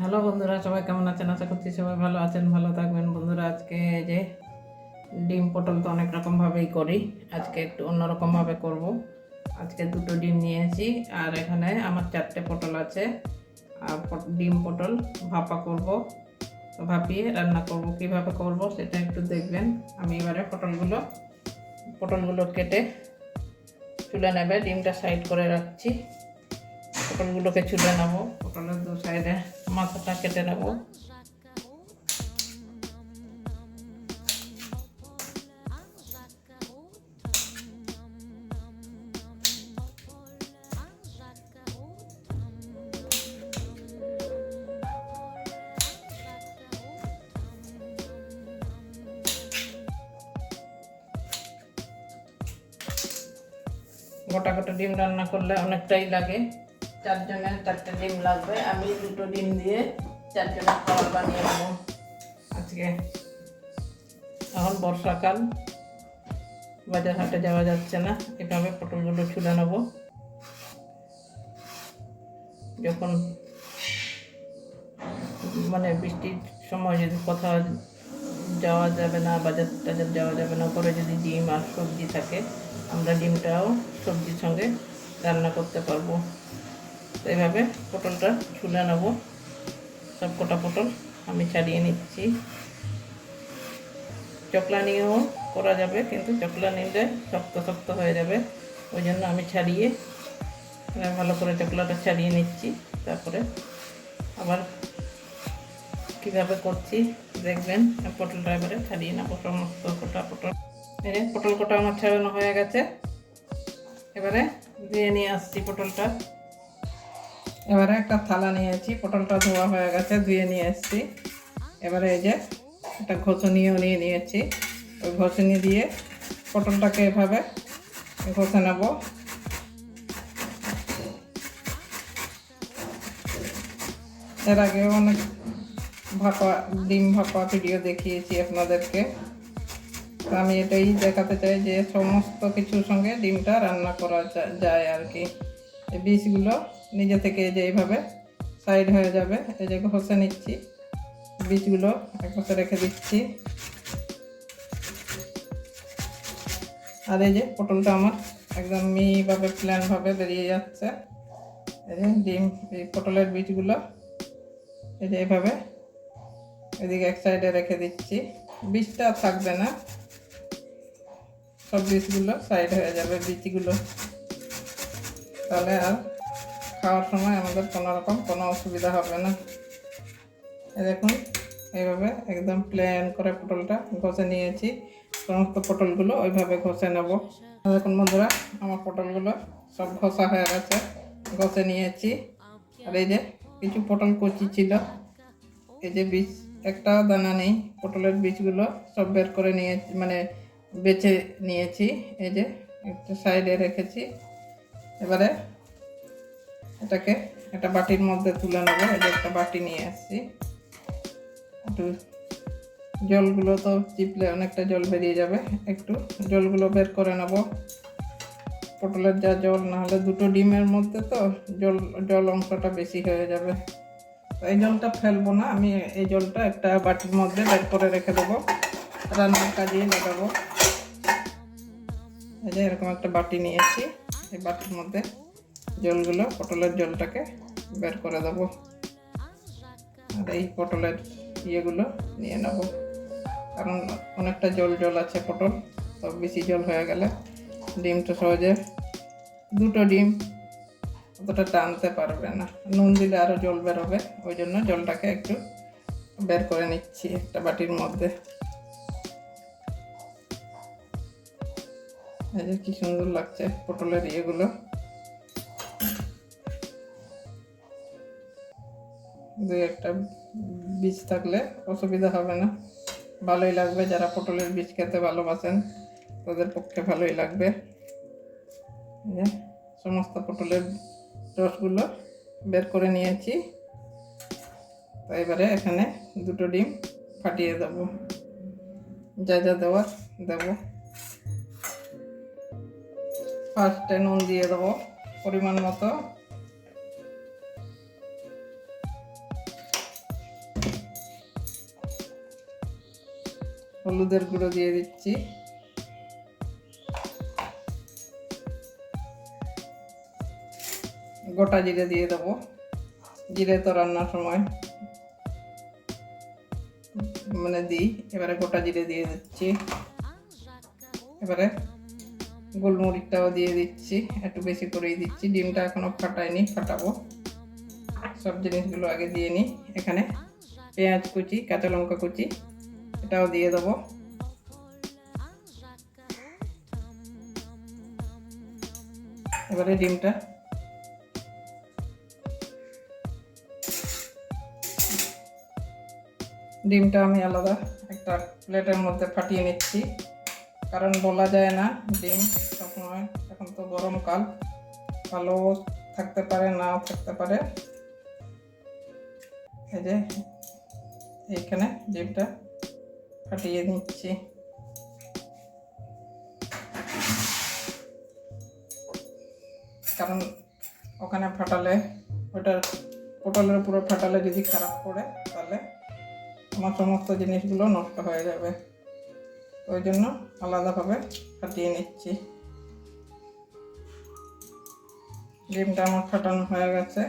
Hello বন্ধুরা, সবাই কেমন আছেন? আশা করছি সবাই ভালো আছেন, ভালো থাকবেন। বন্ধুরা, আজকে যে ডিম পটল তো অনেক রকমভাবেই করি, আজকে একটু অন্যরকমভাবে করব। আজকে দুটো ডিম নিয়েছি, আর এখানে আমার চারটে পটল আছে। আর ডিম পটল ভাপা করব, ভাপিয়ে রান্না করব। কীভাবে করব সেটা একটু দেখবেন। আমি এবারে পটলগুলো পটলগুলো কেটে তুলে নেবে, ডিমটা সাইড করে রাখছি। পটলগুলোকে ছুলে নেব, পটলের দু সাইডে মাথাটা কেটে নেব। গোটা গোটা ডিম রান্না করলে অনেকটাই লাগে। চারজনের চারটে ডিম লাগবে। আমি দুটো ডিম দিয়ে চারজনের খাবার বানিয়ে নেব। আজকে। এখন বর্ষাকাল। বাজার হাটে যাওয়া যাচ্ছে না। এভাবে পটলগুলো ছুলে নেব। যখন মানে বৃষ্টির সময় যদি কোথাও যাওয়া যাবে না, বাজার টাজার যাওয়া যাবে না করে যদি ডিম আর সবজি থাকে, আমরা ডিমটাও সবজির সঙ্গে রান্না করতে পারব। এইভাবে পটলটা ছুলে নেব। সব কটা পটল আমি ছাড়িয়ে নিচ্ছি। চকলা নিয়েও করা যাবে, কিন্তু চকলা নিলে শক্ত শক্ত হয়ে যাবে। ওই জন্য আমি ছাড়িয়ে ভালো করে চকলাটা ছাড়িয়ে নিচ্ছি। তারপরে আবার কীভাবে করছি দেখবেন, পটলটা এবারে ছাড়িয়ে নেব। সমস্ত কটা পটল। এই পটল কটা আমার ছাড়ানো হয়ে গেছে। এবারে ধুয়ে নিয়ে আসছি পটলটা। এবারে একটা থালা নিয়েছি পটলটা ধোয়া হয়ে গেছে, ধুয়ে নিয়ে এসছি। এবারে এই যে একটা ঘষণিও নিয়ে নিয়েছি। ওই ঘষণি দিয়ে পটলটাকে এভাবে ঘষে নেব। এর আগে অনেক ভাপা, ডিম ভাপা ভিডিও দেখিয়েছি আপনাদেরকে। তো আমি এটাই দেখাতে চাই যে সমস্ত কিছুর সঙ্গে ডিমটা রান্না করা যায় আর কি। বীজগুলো নিজে থেকে যে এইভাবে সাইড হয়ে যাবে, এই যে ঘষে নিচ্ছি, বীজগুলো এক পাশে রেখে দিচ্ছি। আর এই যে পটলটা আমার একদম মিভাবে প্ল্যানভাবে বেরিয়ে যাচ্ছে। এই যে ডিম, এই পটলের বীজগুলো, এই যে এইভাবে এদিকে এক সাইডে রেখে দিচ্ছি। বীজটা থাকবে না। সব বীজগুলো সাইড হয়ে যাবে, বীজগুলো। তাহলে আর খাওয়ার সময় আমাদের কোনো রকম কোনো অসুবিধা হবে না। দেখুন, এইভাবে একদম প্লেন করে পটলটা ঘষে নিয়েছি। সমস্ত পটলগুলো ওইভাবে ঘষে নেব। দেখুন বন্ধুরা, আমার পটলগুলো সব ঘষা হয়ে গেছে, ঘষে নিয়েছি। আর এই যে কিছু পটল কচি ছিল, এই যে বীজ একটাও দানা নেই, পটলের বীজগুলো সব বের করে নিয়েছি মানে বেছে নিয়েছি। এই যে একটা সাইডে রেখেছি। এবারে এটাকে একটা বাটির মধ্যে তুলে নেব এই যে একটা বাটি নিয়ে আসছি। একটু জলগুলো তো চিপলে অনেকটা জল বেরিয়ে যাবে, একটু জলগুলো বের করে নেব। পটলের যা জল না হলে দুটো ডিমের মধ্যে তো জল জল অংশটা বেশি হয়ে যাবে। এই জলটা ফেলব না, আমি এই জলটা একটা বাটির মধ্যে বের করে রেখে দেবো। রান্নার কাজে লাগাবো। এই যে এরকম একটা বাটি নিয়েছি, এই বাটির মধ্যে। জলগুলো পটলের জলটাকে বের করে দেবো। আর এই পটলের ইয়েগুলো নিয়ে নেব। কারণ অনেকটা জল জল আছে পটল তো বেশি জল হয়ে গেলে ডিমটা সহজে দুটো ডিম অতটা টানতে পারবে না। নুন দিলে আরও জল বেরোবে ওই জন্য জলটাকে একটু বের করে নিচ্ছি একটা বাটির মধ্যে। এই যে কি সুন্দর লাগছে পটলের ইয়েগুলো। দুই একটা বীজ থাকলে অসুবিধা হবে না। ভালোই লাগবে যারা পটলের বীজ খেতে ভালোবাসেন, তাদের পক্ষে ভালোই লাগবে। সমস্ত পটলের রসগুলো বের করে নিয়েছি। তো এবারে এখানে দুটো ডিম ফাটিয়ে দেব। যা যা দেওয়ার দেব। ফার্স্টে নুন দিয়ে দেবো। পরিমাণ মতো হলুদের গুঁড়ো দিয়ে দিচ্ছি। গোটা জিরে দিয়ে দেবো। জিরে তো রান্নার সময় মানে দিই, এবারে গোটা জিরে দিয়ে দিচ্ছি। এবারে গোলমরিচটাও দিয়ে দিচ্ছি, একটু বেশি করেই দিচ্ছি। ডিমটা এখনও ফাটাইনি ফাটাবো। সব জিনিসগুলো আগে দিয়ে নিই। এখানে পেঁয়াজ কুচি, কাঁচা লঙ্কা কুচি এটাও দিয়ে দেবো। এবারে ডিমটা। ডিমটা আমি আলাদা একটা প্লেটের মধ্যে ফাটিয়ে নিচ্ছি। কারণ বলা যায় না, ডিম সবসময় এখন তো গরমকাল, ভালো থাকতে পারে, নাও থাকতে পারে। এই যে, এইখানে ডিমটা ফাটিয়ে নিচ্ছি কারণ ওখানে ফাটালে, ওটার পটলের উপরে ফাটালে যদি খারাপ পড়ে, তাহলে আমার সমস্ত জিনিসগুলো নষ্ট হয়ে যাবে। ওই জন্য আলাদাভাবে ফাটিয়ে নিচ্ছি। ডিমটা আমার ফাটানো হয়ে গেছে।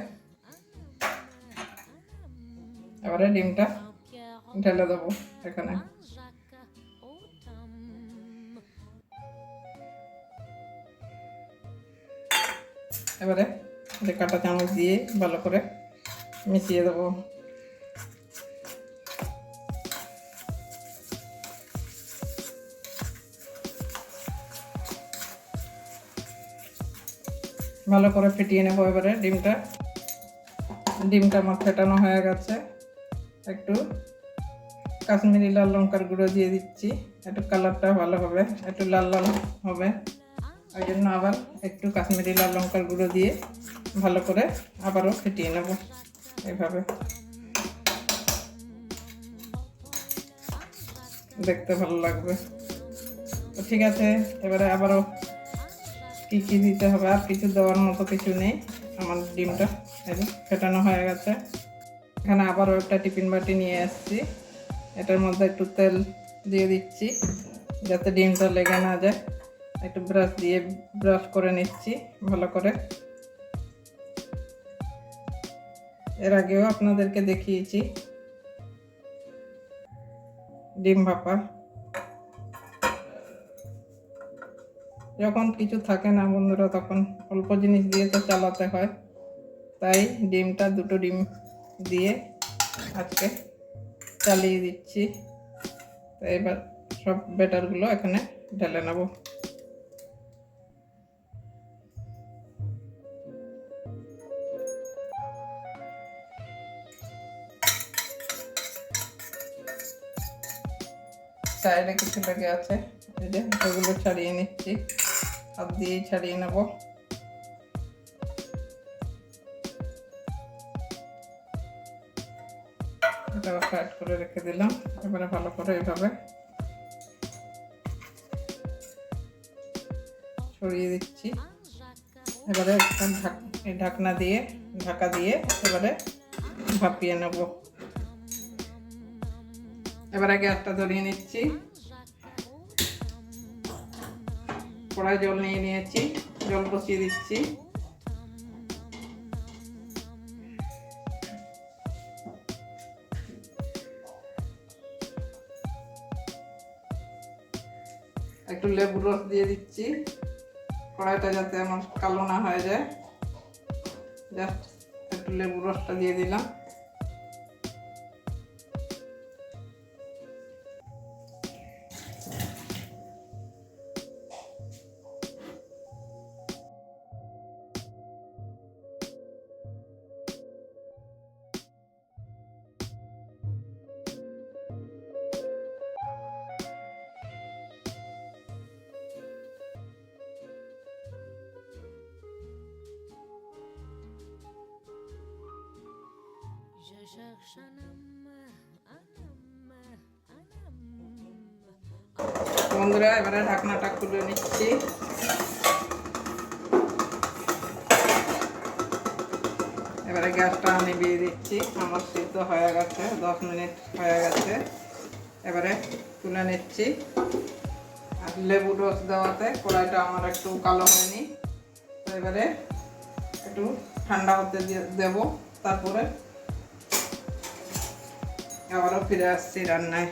এবারে ডিমটা ঢেলে দেবো এখানে। এবারে কাটা চামচ দিয়ে ভালো করে মিশিয়ে দেবো। ভালো করে ফেটিয়ে নেব এবারে ডিমটা। ডিমটা আমার ফেটানো হয়ে গেছে। একটু কাশ্মীরি লাল লঙ্কার গুঁড়ো দিয়ে দিচ্ছি। একটু কালারটা ভালো হবে, একটু লাল লাল হবে। ওই জন্য আবার একটু কাশ্মীরি লাল লঙ্কার গুঁড়ো দিয়ে ভালো করে আবারও ফেটিয়ে নেব এইভাবে। দেখতে ভালো লাগবে। তো ঠিক আছে, এবারে আবারও কী কী দিতে হবে আর কিছু দেওয়ার মতো কিছু নেই। আমার ডিমটা ফেটানো হয়ে গেছে। এখানে আবারও একটা টিফিন বাটি নিয়ে এসেছি এটার মধ্যে একটু তেল দিয়ে দিচ্ছি, যাতে ডিমটা লেগে না যায়। একটু ব্রাশ দিয়ে ব্রাশ করে নিচ্ছি, ভালো করে। এর আগেও আপনাদেরকে দেখিয়েছি। ডিম ভাপা। যখন কিছু থাকে না বন্ধুরা, তখন অল্প জিনিস দিয়ে তো চালাতে হয়। তাই ডিমটা দুটো ডিম দিয়ে আজকে চালিয়ে দিচ্ছি। তো এবার সব ব্যাটারগুলো এখানে ঢেলে নেব। সাইডে কিছু লেগে আছে। ওগুলো ছাড়িয়ে নিচ্ছি। হাত দিয়েই ছাড়িয়ে নেব। এটাও সাইড করে রেখে দিলাম। এবারে ভালো করে এইভাবে ছড়িয়ে দিচ্ছি। এবারে ঢাকনা দিয়ে, ঢাকা দিয়ে এবারে ভাপিয়ে নেব। এবারে গ্যাসটা ধরিয়ে নিচ্ছি। কড়াই জল নিয়ে নিয়েছি। জল বসিয়ে দিচ্ছি। লেবু রস দিয়ে দিচ্ছি। কড়াইটা যাতে আমার কালো না হয়ে যায়। জাস্ট একটু লেবু রসটা দিয়ে দিলাম। এবারে গ্যাসটা আমি দিয়ে দিচ্ছি। আমার সিদ্ধ হয়ে গেছে, দশ মিনিট হয়ে গেছে। এবারে তুলে নিচ্ছি। আর লেবু রস দেওয়াতে কড়াইটা আমার একটু কালো হয়নি। তো এবারে একটু ঠান্ডা হতে দেবো। তারপরে আবারও ফিরে আসছি রান্নায়।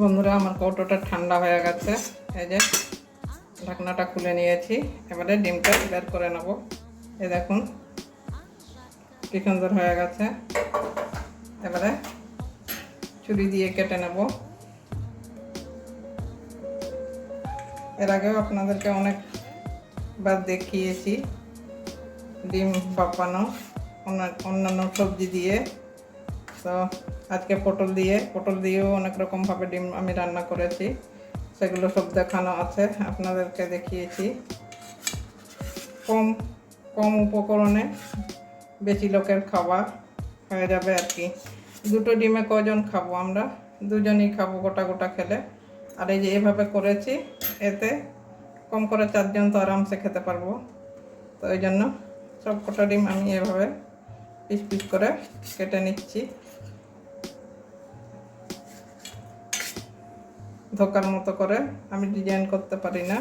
বন্ধুরা, আমার কৌটোটা ঠান্ডা হয়ে গেছে। এই যে ঢাকনাটা খুলে নিয়েছি। এবারে ডিমটা বের করে নেব। এই দেখুন, কি সুন্দর হয়ে গেছে। এবারে ছুরি দিয়ে কেটে নেব। এর আগেও আপনাদেরকে অনেকবার দেখিয়েছি, ডিম অন্য- অন্যান্য সবজি দিয়ে। তো আজকে পটল দিয়ে, পটল দিয়েও অনেক রকমভাবে ডিম আমি রান্না করেছি। সেগুলো সব দেখানো আছে, আপনাদেরকে দেখিয়েছি। কম কম উপকরণে বেশি লোকের খাবার হয়ে যাবে আর কি। দুটো ডিমে কজন খাব আমরা? দুজনই খাব গোটা গোটা খেলে। আর এই যে এভাবে করেছি, এতে কম করে চারজন তো আরামসে খেতে পারব। তো ওই জন্য সব কটা ডিম আমি এভাবে পিস পিস করে কেটে নিচ্ছি। ধোকার মতো করে আমি ডিজাইন করতে পারি না।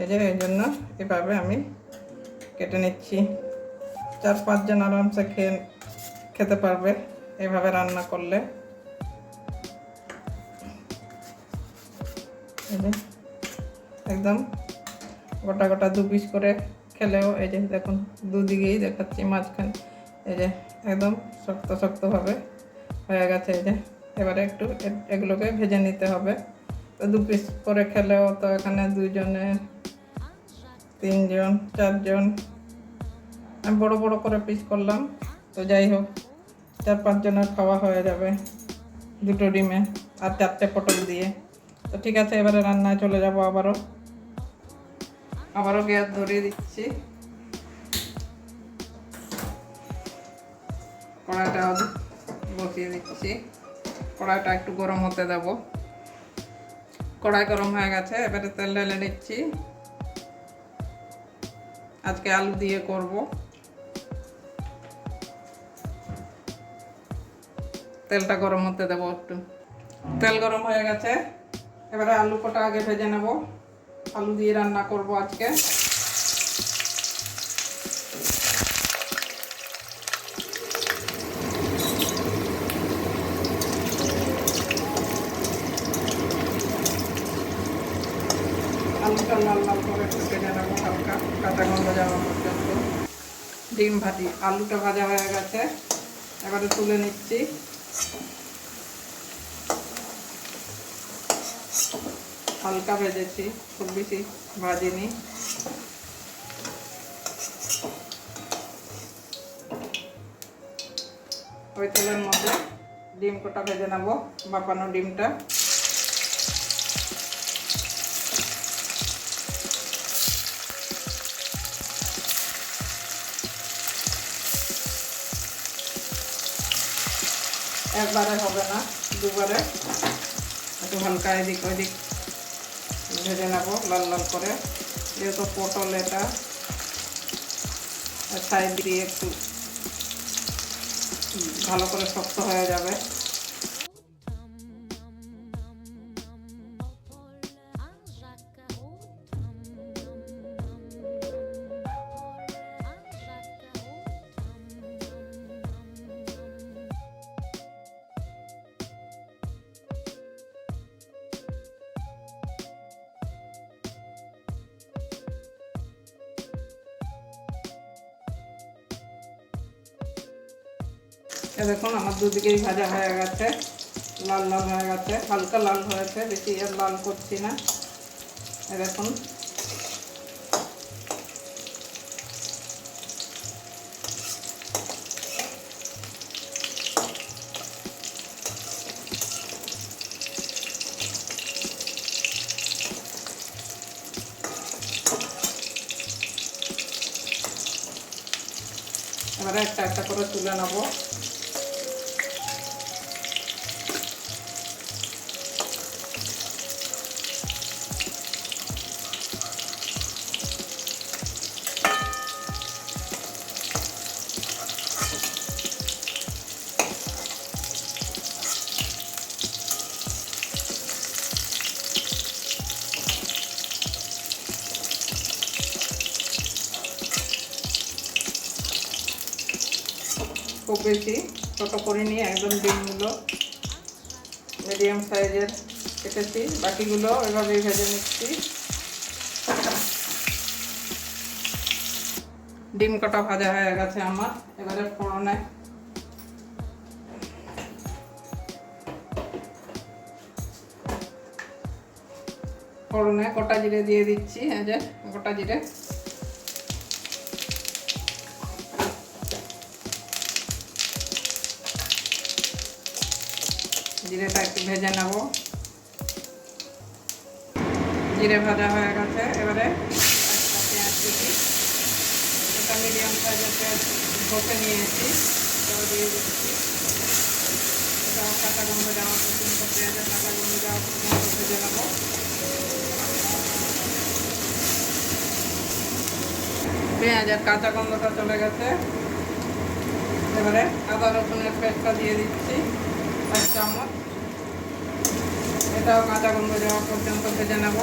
এই যে, এই জন্য এভাবে আমি কেটে নিচ্ছি। চার পাঁচজন আরামসে খেয়ে, খেতে পারবে এভাবে রান্না করলে। একদম গোটা গোটা দু পিস করে খেলেও এই যে, দেখুন দুদিকেই দেখাচ্ছি মাঝখানে। এই যে, একদম শক্ত শক্তভাবে হয়ে গেছে। এই যে, এবারে একটু এগুলোকে ভেজে নিতে হবে। তো দু পিস করে খেলেও তো এখানে দুজনে তিনজন, চারজন। আমি বড় বড় করে পিস করলাম। তো যাই হোক, চার পাঁচজনের খাওয়া হয়ে যাবে দুটো ডিমে আর চারটে পটল দিয়ে। তো ঠিক আছে, এবারে রান্নায় চলে যাব আবারও। আবারও গ্যাস ধরিয়ে দিচ্ছি। কড়াইটা বসিয়ে দিচ্ছি। কড়াইটা একটু গরম হতে দেবো। কড়াই গরম হয়ে গেছে, এবারে তেল ঢেলে নিচ্ছি। আজকে আলু দিয়ে করব। তেলটা গরম হতে দেবো একটু। তেল গরম হয়ে গেছে, এবারে আলু কটা আগে ভেজে নেব। আলু দিয়ে রান্না করব আজকে। লাল লাল করে ভেজে নেব হালকা কাঁচা গন্ধ পর্যন্ত ডিম ভাজি, আলুটা ভাজা হয়ে গেছে। এবারে তুলে নিচ্ছি। হালকা ভেজেছি, খুব বেশি ভাজিনি। ওই তেলের মধ্যে ডিম কোটা ভেজে নেব বাপানো ডিমটা। একবারে হবে না, দুবারে। একটু হালকা এদিক ওইদিক ভেজে নেব লাল লাল করে। যেহেতু পটল এটা সাইড দিয়ে একটু ভালো করে শক্ত হয়ে যাবে। দুদিকেই ভাজা হয়ে গেছে। লাল লাল হয়ে গেছে। হালকা লাল হয়েছে, বেশি আর লাল করছি না। এ দেখুন। এবারে একটা একটা করে তুলে নেব। খুব বেশি, ছোট করিনি একদম ডিমগুলো মিডিয়াম সাইজের কেটেছি। বাকিগুলো এভাবেই ভেজে নিচ্ছি। ডিম কটা ভাজা হয়ে গেছে আমার, এবারে ফোড়নে। ফোড়নে গোটা জিরে দিয়ে দিচ্ছি, এই যে গোটা জিরে। জিরেটা একটু ভেজে নেব। জিরে ভাজা হয়ে গেছে। এবারে পেঁয়াজ দিচ্ছি এটা মিডিয়াম সাইজের পেঁয়াজ ভোকে নিয়েছি। দিয়ে দিচ্ছি। এটাও কাঁচা গন্ধ যাওয়া পর্যন্ত পেঁয়াজের কাঁচা গন্ধ যাওয়া পর্যন্ত ভেজে নেব। পেঁয়াজের কাঁচা গন্ধটা চলে গেছে। এবারে আদা রসুনের পেস্টটা দিয়ে দিচ্ছি। এক চামচ। এটাও কাঁচা গন্ধ যাওয়া পর্যন্ত ভেজে নেব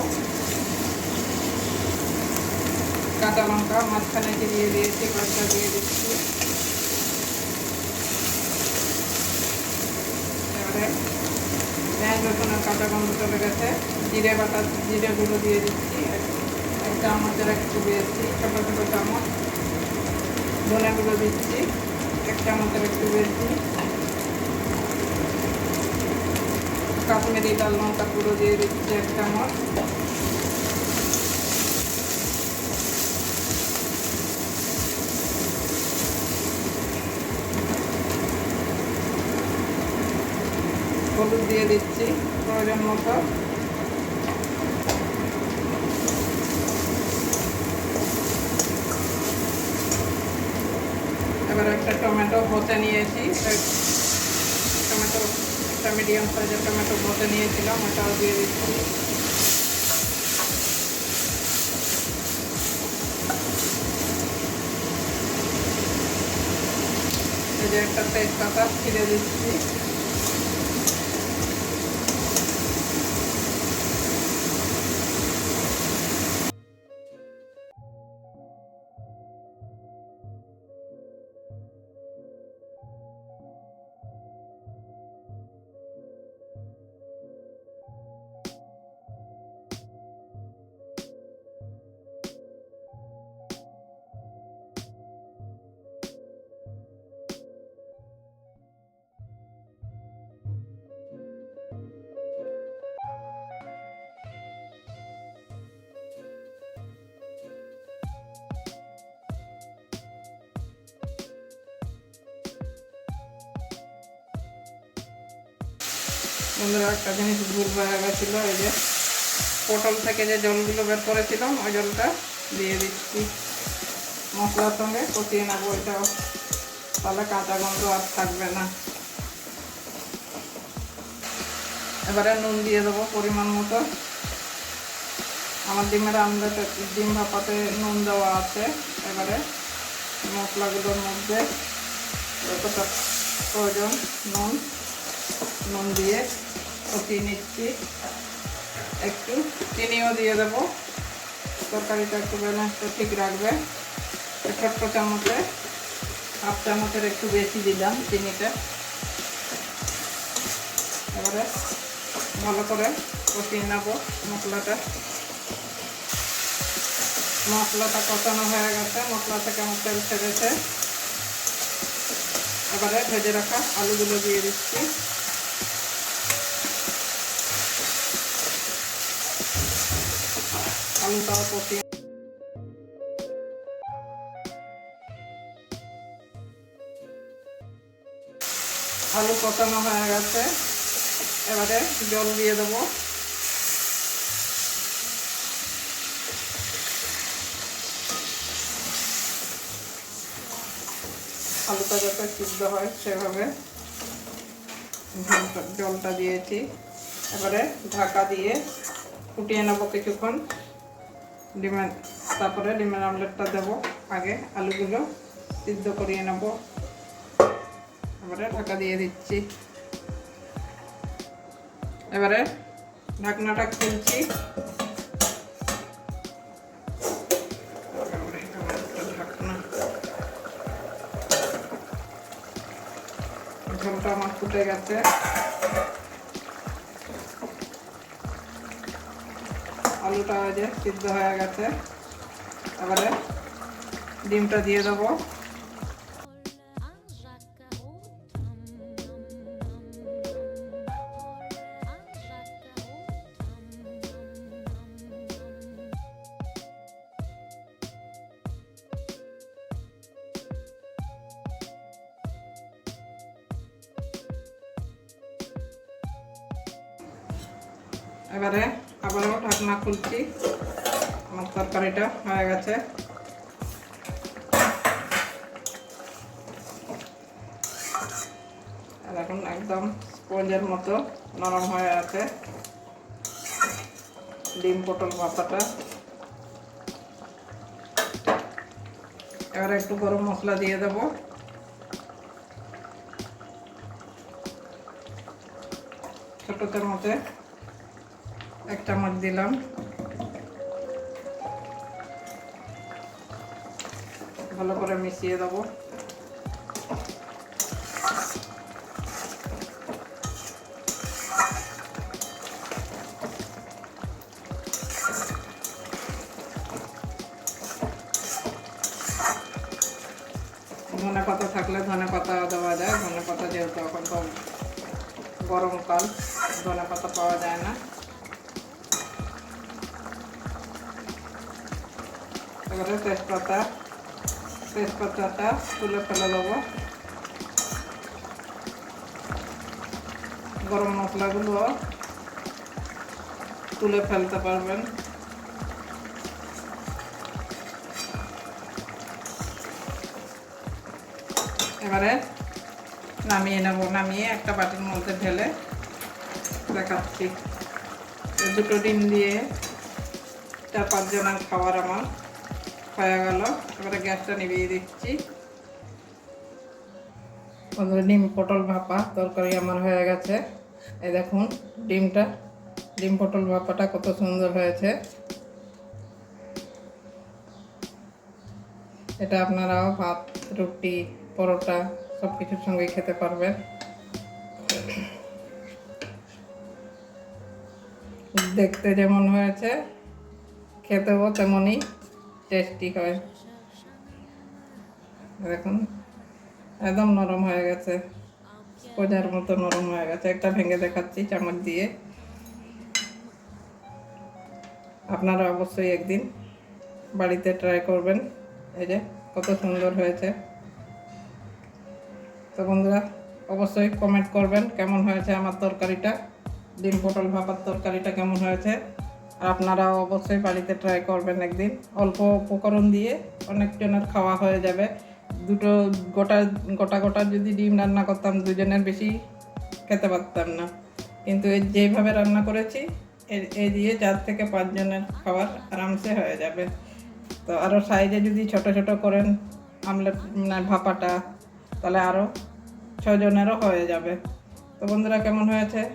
কাঁচা লঙ্কা মাঝখানে দিয়ে দিয়েছি, কয়েকটা দিয়ে দিচ্ছি। পেঁয়াজ রসুনের কাঁচা গন্ধ চলে গেছে। জিরে বাটা, জিরে গুঁড়ো দিয়ে দিচ্ছি। এক- চামচের একটু দিয়েছি, ছোটো ছোটো চামচ। ধনে গুঁড়ো দিচ্ছি, এক চামচের একটু বেশি কাশ্মীরি লাল লঙ্কা গুঁড়ো দিয়ে দিচ্ছি এক চামচ হলুদ দিয়ে দিচ্ছি, প্রয়োজন মতো। এবার একটা টমেটো ভতে নিয়েছি মিডিয়াম সাইজের টমেটো বসে নিয়েছিলাম ওটাও দিয়ে দিচ্ছি। একটা তেজপাতা ফিরে দিচ্ছি। বন্ধুরা, একটা জিনিস ভুল হয়ে গেছিল, এই যে পটল থেকে যে জলগুলো বের করেছিলাম, ওই জলটা দিয়ে দিচ্ছি। মশলার সঙ্গে কষিয়ে নেব ওইটাও তাহলে কাঁচা গন্ধ আর থাকবে না। এবারে নুন দিয়ে দেবো পরিমাণ মতো। আমার ডিমের আমলেট ডিম ভাপাতে নুন দেওয়া আছে। এবারে মশলাগুলোর মধ্যে যতটা প্রয়োজন নুন নুন দিয়ে কষিয়ে নিচ্ছি একটু চিনিও দিয়ে দেবো। তরকারিটা একটু ব্যালেন্সটা ঠিক রাখবে। ছোট্ট চামচে, হাফ চামচের একটু বেশি দিলাম চিনিটা। এবারে ভালো করে কষিয়ে নেব মশলাটা। মশলাটা কষানো হয়ে গেছে মশলা থেকে আমার তেল ছেড়েছে। এবারে ভেজে রাখা আলুগুলো দিয়ে দিচ্ছি। আলুটাও কষিয়ে আলু কষানো হয়ে গেছে। এবারে জল দিয়ে দেবো। আলুটা যাতে সিদ্ধ হয় সেভাবে জলটা দিয়েছি। এবারে ঢাকা দিয়ে ফুটিয়ে নেব কিছুক্ষণ। ডিমের তারপরে ডিমের আমলেটটা দেবো। আগে আলুগুলো সিদ্ধ করিয়ে নেব। তারপরে ঢাকা দিয়ে দিচ্ছি। এবারে ঢাকনাটা খুলছি। ঝোলটা আমার ফুটে গেছে। আলুটা ওই যে সিদ্ধ হয়ে গেছে। এবারে ডিমটা দিয়ে দেবো। এবারে আবারও ঢাকনা খুলছি। আমার তরকারিটা হয়ে গেছে। আর এখন একদম স্পঞ্জের মতো নরম হয়ে আছে। ডিম, পটল ভাপাটা এবারে একটু গরম মশলা দিয়ে দেবো। ছোট চামচে এক চামচ দিলাম। ভালো করে মিশিয়ে দেবো। তুলে ফেলে দেবো গরম মশলাগুলো তুলে ফেলতে পারবেন এবারে নামিয়ে নেব নামিয়ে একটা বাটির মধ্যে ঢেলে দেখাচ্ছি দুটো ডিম দিয়ে চার পাঁচ জনের খাবার আমার হয়ে গেল এবারে গ্যাসটা নিভিয়ে দিচ্ছি। বন্ধুরা, ডিম পটল ভাপা তরকারি আমার হয়ে গেছে। এই দেখুন, ডিমটা, ডিম পটল ভাপাটা কত সুন্দর হয়েছে। এটা আপনারাও ভাত, রুটি, পরোটা সব কিছুর সঙ্গে খেতে পারবেন। দেখতে যেমন হয়েছে, খেতেও তেমনই টেস্টি হয়। দেখুন একদম নরম হয়ে গেছে। কোজার মতো নরম হয়ে গেছে। একটা ভেঙে দেখাচ্ছি চামচ দিয়ে। আপনারা অবশ্যই একদিন বাড়িতে ট্রাই করবেন। এই যে, কত সুন্দর হয়েছে। তো বন্ধুরা, অবশ্যই কমেন্ট করবেন কেমন হয়েছে আমার তরকারিটা। ডিম পটল ভাপার তরকারিটা কেমন হয়েছে। আর আপনারাও অবশ্যই বাড়িতে ট্রাই করবেন একদিন। অল্প উপকরণ দিয়ে অনেকজনের খাওয়া হয়ে যাবে। দুটো গোটা গোটা গোটা যদি ডিম রান্না করতাম, দুজনের বেশি খেতে পারতাম না। কিন্তু যেভাবে রান্না করেছি, এ- দিয়ে চার থেকে পাঁচজনের খাবার আরামসে হয়ে যাবে। তো আরও সাইডে যদি ছোট ছোট করেন, আমলেট মানে ভাপাটা, তাহলে আরও ছজনেরও হয়ে যাবে। তো বন্ধুরা, কেমন হয়েছে?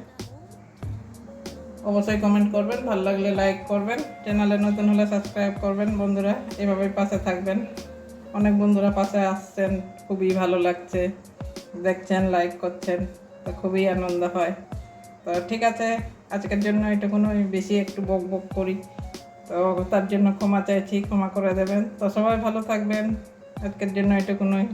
অবশ্যই কমেন্ট করবেন। ভালো লাগলে লাইক করবেন। চ্যানেলে নতুন হলে সাবস্ক্রাইব করবেন। বন্ধুরা, এভাবেই পাশে থাকবেন। অনেক বন্ধুরা পাশে আসছেন, খুবই ভালো লাগছে। দেখছেন লাইক করছেন, তো খুবই আনন্দ হয়। তো ঠিক আছে, আজকের জন্য এটা কোনো বেশি একটু বক বক করি। তো তার জন্য ক্ষমা চাইছি, ক্ষমা করে দেবেন। তো সবাই ভালো থাকবেন। আজকের জন্য এটুকুনই।